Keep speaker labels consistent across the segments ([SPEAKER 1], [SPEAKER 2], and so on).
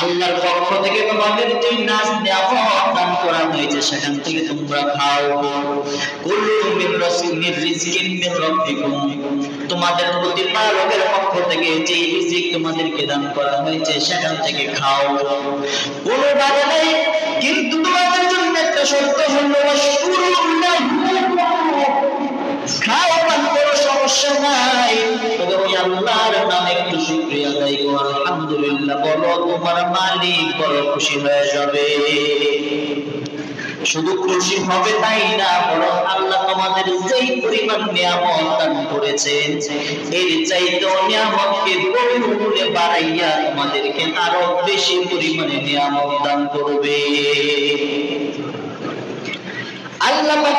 [SPEAKER 1] আল্লাহর পক্ষ থেকে তোমাদের যে নাচ নিয়ামত দান করা হয়েছে, সেখান থেকে তোমরা খাও। তোমাদের প্রতিপালকের পক্ষ থেকে যে রিজিক তোমাদেরকে দান করা হয়েছে, সেখান থেকে খাও। কোনো বাধা নেই, কিন্তু তোমাদের জন্য একটা শর্ত হলো শুরুল্লাহ তোমার মালিক বড় খুশি হয়ে যাবে। শুধু খুশি হবে তাই না, বরং আল্লাহ তোমাদের যেই পরিমাণ নিয়ামত দান করেছেন, এর চাইতেও নিয়ামতকে বহুগুণে বাড়াইয়া তোমাদেরকে আরও বেশি পরিমাণে নিয়ামত দান করবে। আল্লাহ পাক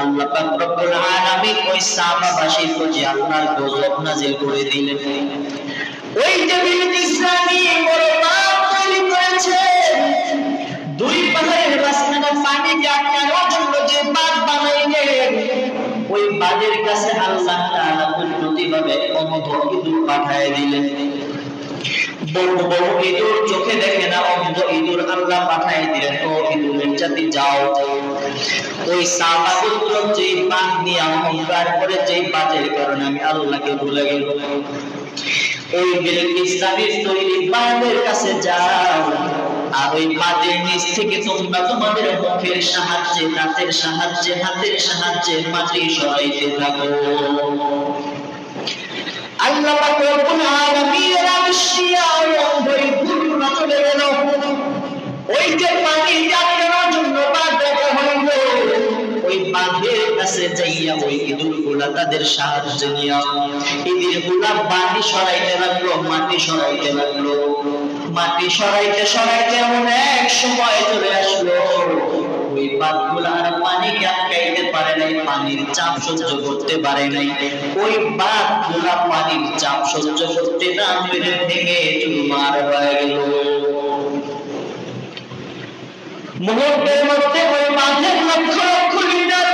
[SPEAKER 1] আল্লাহ পাক রব্বুল আলামিন ওই সাহাবাবাসীর প্রতি আল্লাহর গজব নাযিল করে দিলেন। ওই যে বিল ইসলামী বড় পাপ তৈরি করেছে, দুই পাহাড়ের মাঝখানে পানিকে আটকানোর জন্য যে বাঁধ বানাইলেন, ওই বাঁধের কাছে আল্লাহ তাআলা কুদরতিভাবে অন্ধ ইঁদুর পাঠায় দিলেন। বড় বড় ইঁদুর চোখে দেখে না, অন্ধ ইঁদুর আল্লাহ পাঠায় দিলেন, ও ইঁদুরের জাতি, যাও। ওই সাবা পুত্র যে বাঁধ নিয়ে অহংকার করে যে বাঁধের কারণে আমি আল্লাহকে ভুলে গেল। ওই বিল ইসলামের তৈরি বাঁধের কাছে যাও, আর ওই বাঁধের নিচ থেকে তোমরা তোমাদের মুখের সাহায্যে, দাঁতের সাহায্যে, হাতের সাহায্যে মাটি সরাইতে থাকো। আল্লাহ পাক রব্বুল আবিষ্কার ওই ইঁদুরগুলা তাদের সাহায্য নিয়া ইঁদুরগুলা মাটি সরাইতে লাগল, মাটি সরাইতে লাগল। মাটি সরাইতে সরাইতে এমন এক সময় চলে আসলো। ওই বাঁধগুলা আর পানিকে আটকাইতে পারে নাই, পানির চাপ সহ্য করতে পারে নাই। ওই বাঁধগুলা পানির চাপ সহ্য করতে না পেরে ভেঙে চুরমার হয়ে গেল। মুহূর্তের মধ্যে ওই বাঁধের লক্ষ লক্ষ লিটার পানি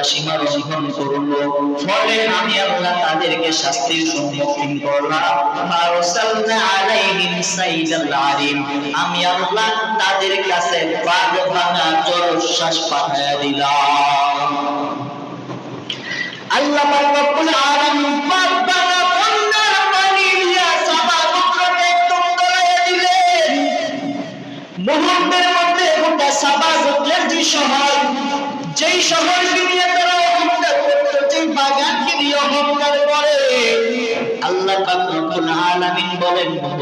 [SPEAKER 1] তারা সীমা লঙ্ঘন করল ফলে আমি আল্লাহ তাদেরকে শাস্তির সম্মুখীন করলাম আলাইহিম সাইদাল আমি আল্লাহ তাদের কাছে বাঘ ভাঙা দিলাম। আল্লাহ রব্বুল আলামিন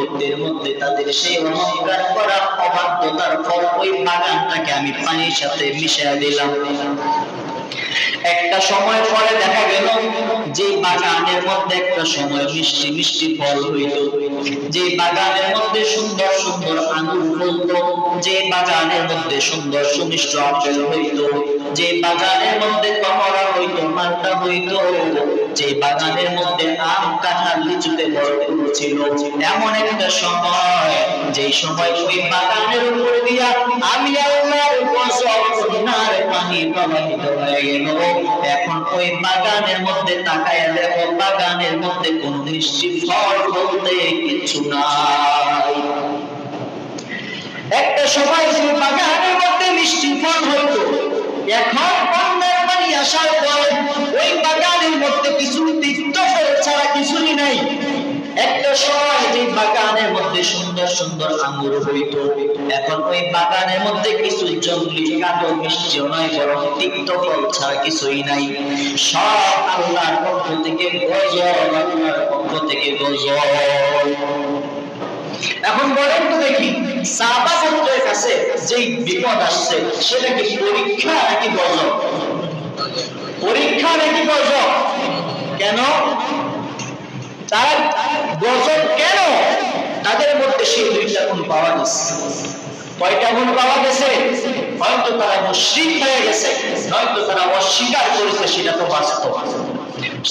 [SPEAKER 1] মুহূর্তের মধ্যে তাদের সেই অহংকার করা অবাধ্যতার ফল ওই বাগানটাকে আমি পানির সাথে মিশিয়ে দিলাম। একটা সময় পরে দেখা গেল যে বাগানের মধ্যে একটা সময় মিষ্টি মিষ্টি ফল হইত যে বাগানের মধ্যে সুন্দর সুন্দর আঙুর ফলত, যে বাগানের মধ্যে সুন্দর সুমিষ্ট আপেল হইত, যে বাগানের মধ্যে কমলা হইত মালটা হইত, যে বাগানের মধ্যে আম, কাঁঠাল লিচুতে ভরপুর ছিল। এমন একটা সময় যে সময় ওই বাগানের উপর দিয়া আমি আল্লাহর গজব ঝর্ণার পানি প্রবাহিত হয়ে গেল। এখন ওই বাগানের মধ্যে তাকায় দেখো, বাগানের মধ্যে কোন দৃষ্টি ফল বলতে কিছু নাই। একটা সময় সেই হইত এখন ওই বাগানের মধ্যে কিছু জঙ্গলি মিষ্টিও নয়, বরং তিক্ত ফল ছাড়া কিছুই নাই। সব আল্লাহর পক্ষ থেকে আল্লাহর পক্ষ থেকে এখন বলেন তো দেখি কাছে যেই বিপদ আসছে, সেটা কি পরীক্ষা নাকি গজব পরীক্ষা নাকি গজব কেন? তার গজব কেন সেই পাওয়া গেছে। কয়টা পাওয়া গেছে? হয়তো তারা মুশ্রিক হয়ে গেছে নয়তো তারা অস্বীকার করেছে, সেটা তো বাস্তব।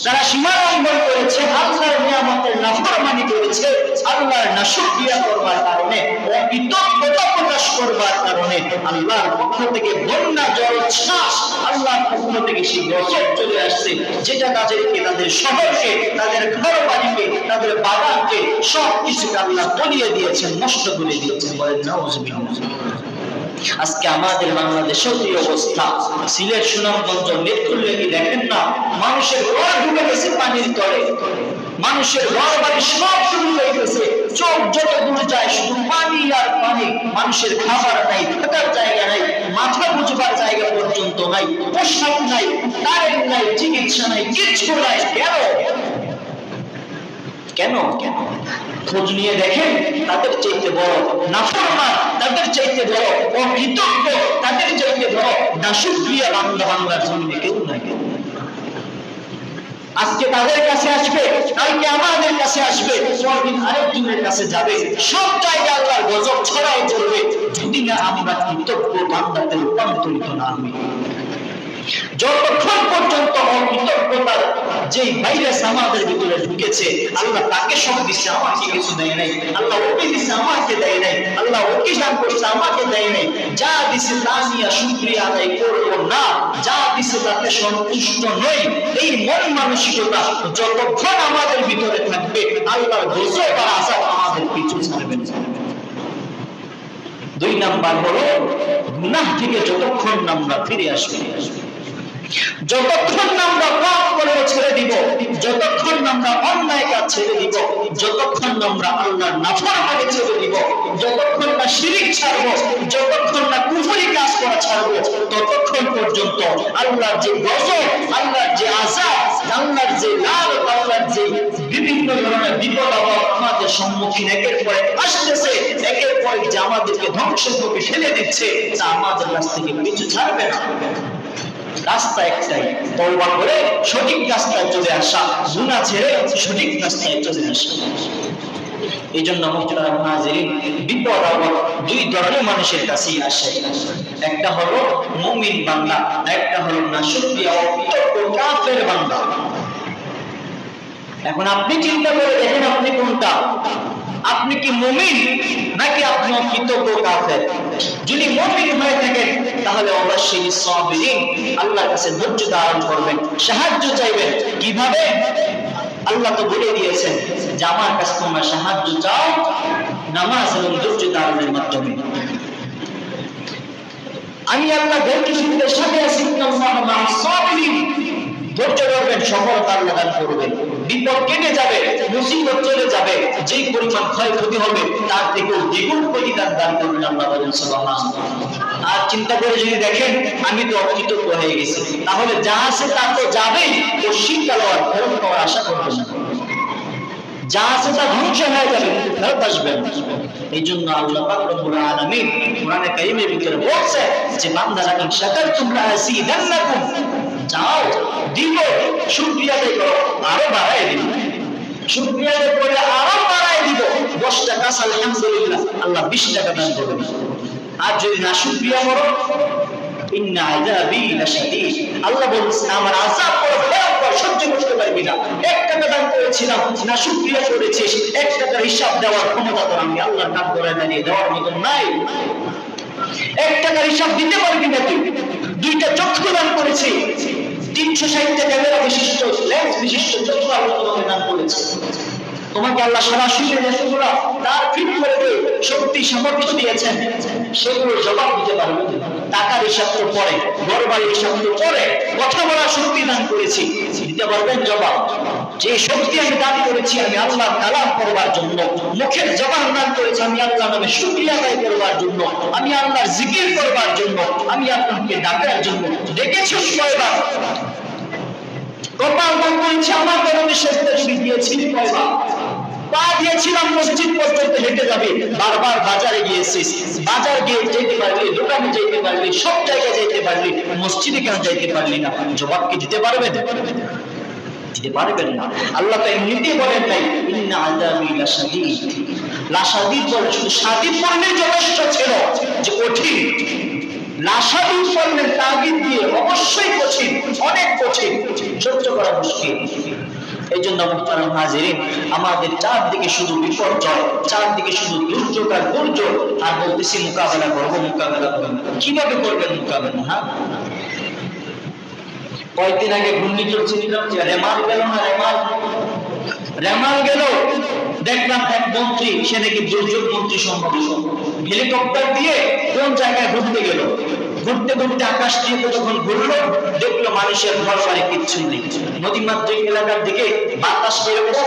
[SPEAKER 1] তারা সীমা লঙ্ঘন করেছে, আল্লাহর নিয়ামতের নাফরমানি করেছে, আল্লাহর নাশুকরিয়া করবার কারণে অকৃতজ্ঞতা প্রকাশ করবার কারণে আল্লাহর পক্ষ থেকে বন্যা জলোচ্ছ্বাস আল্লাহর পক্ষ থেকে সেই গজব চলে আসছে। যেটা তাদেরকে, তাদের শহরকে, তাদের ঘর বাড়িকে তাদের বাগানকে সব কিছুকে আল্লাহ তলিয়ে দিয়েছেন, নষ্ট করে দিয়েছেন। বলেন নাউজুবিল্লাহ আজকে আমাদের বাংলাদেশেও এই অবস্থা। সিলেট সুনামগঞ্জ নেত্রুলে কি দেখেন না, মানুষের ঘর ঢুকে গেছে, পানির তলে। মানুষের ঘর বাড়ি সব শুরু হয়ে গেছে। চোখ যত দূর যায়, শুধু পানি আর পানি। মানুষের খাবার নাই, থাকার জায়গা নাই, মাথা বুঝবার জায়গা পর্যন্ত নাই, পোশাক নাই, কারেন্ট নাই, চিকিৎসা নাই, কিচ্ছু নাই। কেন? কেন? কেন? খোঁজ নিয়ে দেখেন, তাদের চাইতে বড় নাফরমান, তাদের চাইতে বড় অকৃতজ্ঞ, তাদের চাইতে বড় নাশুক্রিয়া বাংলা বাংলার জন্য কেউ নাই। আজকে তাদের কাছে আসবে, কালকে আমাদের কাছে আসবে, পরদিন আরেকজনের কাছে যাবে, সব জায়গায় আল্লাহর গজব ছড়াই চলবে যদি না আমরা কৃতজ্ঞ বান্দাতে রূপান্তরিত না হই, যতক্ষণ পর্যন্ত অকৃতজ্ঞতার যে ভাইরাস আমাদের ভিতরে ঢুকেছে, আল্লাহ তাকে সব দিচ্ছে আমাকে কিছু দেয় নাই। আল্লাহ ওকে দিচ্ছে আমাকে দেয় নাই। আল্লাহ ওকে দান করছে, আমাকে দেয় নাই। যা দিছে তা নিয়ে শুক্রিয়া আদায় করব না। যা দিছে তাতে সন্তুষ্ট নই। এই মন মানসিকতা যতক্ষণ আমাদের ভিতরে থাকবে, আল্লাহর গজব আর আসাদ আমাদের পিছু ছাড়বে দুই নাম্বার হলো, গুনাহ থেকে যতক্ষণ আমরা ফিরে আসবে যতক্ষণ আমরা পাপ করব ছেড়ে দিব, যতক্ষণ আমরা অন্যায় কাজ ছেড়ে দিব, যতক্ষণ আমরা আল্লাহর নাফরমানি ছেড়ে দিব, যতক্ষণ না শিরিক ছাড়বো, যতক্ষণ না কুফরি কাজ করা ছাড়বো, ততক্ষণ পর্যন্ত আল্লাহর যে গজব, আল্লাহর যে আযাব, আল্লাহর যে লাল, আল্লাহর যে বিভিন্ন ধরনের বিপদ আপদ আমাদের সম্মুখীন একের পরে আসতেছে, একের পরে যে আমাদেরকে ধ্বংসের মুখে ঠেলে দিচ্ছে, তা আমাদের কাছ থেকে কিছু ছাড়বে না। রাস্তা একটাই, তওবা করে সঠিক রাস্তায় চলে আসা, গুনাহ ছেড়ে সঠিক রাস্তায় চলে আসা। এই জন্য মুহতারাম বিপদ আপদ দুই ধরনের মানুষের কাছেই আসে। একটা হলো মুমিন বান্দা একটা হলো অকৃতজ্ঞ কাফের বান্দা। এখন আপনি চিন্তা করে দেখেন আপনি কোনটা? আপনি কি মুমিন? নাকি আপনি কৃতজ্ঞ কাফের? যদি মুমিন হয়ে থাকেন, তাহলে অবশ্যই সাবিরিন আল্লাহর কাছে ধৈর্য ধারণ করবেন, সাহায্য চাইবেন। কীভাবে? আল্লাহ তো বলে দিয়েছেন যে আমার কাছে তোমরা সাহায্য চাও নামাজ এবং ধৈর্য ধারণের মাধ্যমে। আমি আল্লাহ ধৈর্য শিখতে সাথে আছি ধৈর্য ধরবেন, সফলতা আল্লাহ দান করবেন। বিপদ কেটে যাবে, মুসিবত যেই পরিমাণ ক্ষয়ক্ষতি হবে, তার থেকেও দ্বিগুণ প্রতিদান দান করবেন আল্লাহ বলেন আর চিন্তা করে যদি দেখেন, আমি তো অকৃতজ্ঞ হয়ে গেছি। তাহলে যা আছে তা তো যাবেই, ও শীতকাল আর ফেরত পাওয়ার আশা করবেন না। যা আছে তা ধ্বংস হয়ে যাবে ফেরত আসবে এই জন্য আল্লাহ পাক রব্বুল আলামিন কোরআনে কারীমের ভিতরে বলছে যে, বান্দারা, ইন শাকারতুম লাযিদান্নাকুম। যাও দিব শুকরিয়া আদায় আরও বাড়াই দিব শুকরিয়া আদায় করে আরও বাড়াই দিব। দশ টাকা আলহামদুলিল্লাহ। আল্লাহ বিশ টাকা দান আর যদি না করো করেছিলাম এক টাকার হিসাব দেওয়ার করে দেওয়ার মতন নাই। এক টাকার হিসাব দিতে পারবি না তুই। দুইটা চক্ষু দান করেছি। তিনশো ষাটটা ক্যামেরা বিশিষ্ট লেন্স বিশিষ্ট চক্ষু আল্লাহ তোমাকে দান করেছে তোমাকে আল্লাহ সরাসরি রেসগুলো তার ফিট করে দিয়ে শক্তি, সামর্থ্য দিয়েছেন, সেগুলো জবাব দিতে পারবে। টাকার হিসাব তো পরে ঘর বাড়ির হিসাব তো পরে, কথা বলার শক্তি দান করেছি। দিতে পারবেন জবাব। যে শক্তি আমি দান করেছি, আমি আল্লাহ কালাম করবার জন্য, মুখের জবাব দান করেছি, আমি আল্লাহ নামে শুক্রিয়া আদায় করবার জন্য, আমি আল্লাহর জিকির করবার জন্য, আমি আপনাকে ডাকার জন্য। ডেকেছি কয়বার? কপাল দান করেছি, আমার কারণে শেষটা যদি দিয়েছিলি কয়বার? পা দিয়েছিলাম, মসজিদ পর্যন্ত হেঁটে যাবে। বারবার বাজারে গিয়েছিস। বাজার গিয়ে যেতে পারলি, দোকানে যেতে পারলি, সব জায়গায় যেতে পারলি, মসজিদে কেন যাইতে পারলি না? জবাব কি দিতে পারবেন দিতে পারবেন না। আল্লাহ তো এমনিতেই বলেন নাই ইন্না শুধু যথেষ্ট ছিল যে কঠিন। তাগিদ দিয়ে অবশ্যই কঠিন, অনেক কঠিন, সহ্য করা মুশকিল। এই জন্য হাজিরিন, আমাদের চারদিকে শুধু বিপর্যয়, চারদিকে শুধু দুর্যোগ আর দুর্যোগ। আর বলতেছি মোকাবেলা করব মোকাবেলা করব কীভাবে করবেন মোকাবেলা? হ্যাঁ? কয়েকদিন আগে ঘূর্ণিঝড় ছিলাম যে রেমাল গেল না রেমাল? রেমাল গেল। দেখলাম এক মন্ত্রী, সে নাকি দুর্যোগ মন্ত্রী সম্ভব হেলিকপ্টার দিয়ে কোন জায়গায় ঘুরতে গেল? ঘুরতে ঘুরতে আকাশ দিয়ে যখন ঘুরলো, দেখল মানুষের ঘর বাড়ি কিচ্ছু নেই। নদীমাতৃক এলাকার দিকে বাতাস এরকম